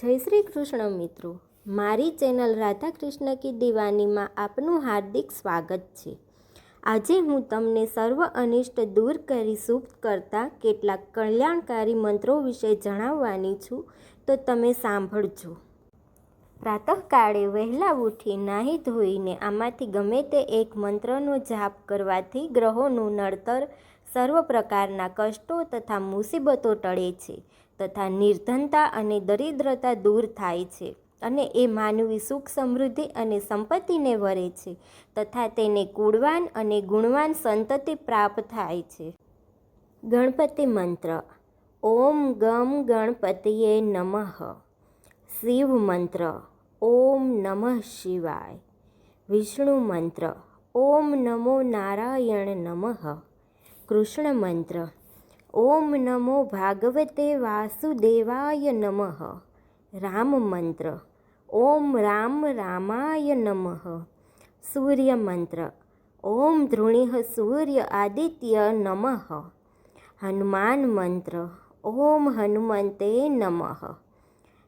જય શ્રી કૃષ્ણ મિત્રો. મારી ચેનલ રાધાકૃષ્ણ કી દિવાનીમાં આપનું હાર્દિક સ્વાગત છે. આજે હું તમને સર્વ અનિષ્ટ દૂર કરી શુભ કરતા કેટલાક કલ્યાણકારી મંત્રો વિશે જણાવવાની છું, તો તમે સાંભળજો. પ્રાતઃકાળે વહેલા ઉઠી નાહી ધોઈને આમાંથી ગમે તે એક મંત્રનો જાપ કરવાથી ગ્રહોનું નડતર સર્વ પ્રકારના કષ્ટો તથા મુસીબતો ટળે છે તથા નિર્ધનતા અને દરિદ્રતા દૂર થાય છે અને એ માનવી સુખ સમૃદ્ધિ અને સંપત્તિને વરે છે તથા તેને કુળવાન અને ગુણવાન સંતતિ પ્રાપ્ત થાય છે. ગણપતિ મંત્ર, ઓમ ગમ ગણપતિએ નમઃ. શિવ મંત્ર, ઓમ નમઃ શિવાય. વિષ્ણુ મંત્ર, ઓમ નમો નારાયણ નમઃ. કૃષ્ણ મંત્ર. ઓમ નમો ભાગવતે વાસુદેવાય નમઃ. રામ મંત્ર. ઓમ રામ રામાય નમઃ. સૂર્ય મંત્ર. ઓમ ધૃણીઃ સૂર્ય આદિત્ય નમઃ. હનુમાન મંત્ર. ઓમ હનુમંતે નમઃ.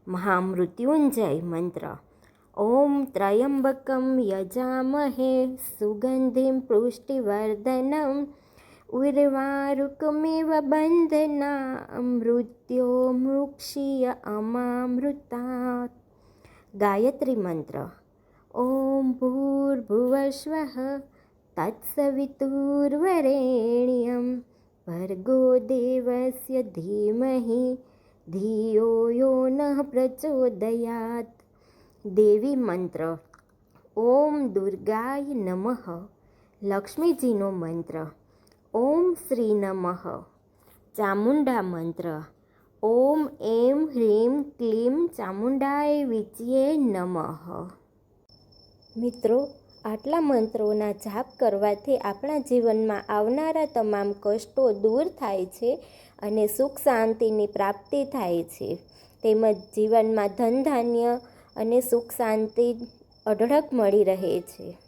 મહામૃત્યુંજય મંત્ર. ઓમ ત્રયંબકમ યજામહે. સુગંધિમ પુષ્ટિવર્ધનમ ઉર્વારુકમિવ બંધના મૃત્યો મૃક્ષીય અમામૃતા ગાયત્રી મંત્ર ઓમ ભૂર્ભુવસ્વ તત્સવિતુર્વરેણ્યમ ભર્ગો દેવસ્ય ધીમહિ ધિયો યો ન પ્રચોદયાત દેવી મંત્ર ઓમ દુર્ગાય નમઃ લક્ષ્મીજીનો મંત્ર ઓમ શ્રી નમઃ. ચામુંડા મંત્ર. ઓમ એમ હ્રીમ ક્લીમ ચામુંડાય વિચયે નમઃ. મિત્રો, આટલા મંત્રોના જાપ કરવાથી આપણા જીવનમાં આવનારા તમામ કષ્ટો દૂર થાય છે અને સુખ શાંતિની પ્રાપ્તિ થાય છે. તેમજ જીવનમાં ધન, ધાન્ય અને સુખ શાંતિ અઢળક મળી રહે છે.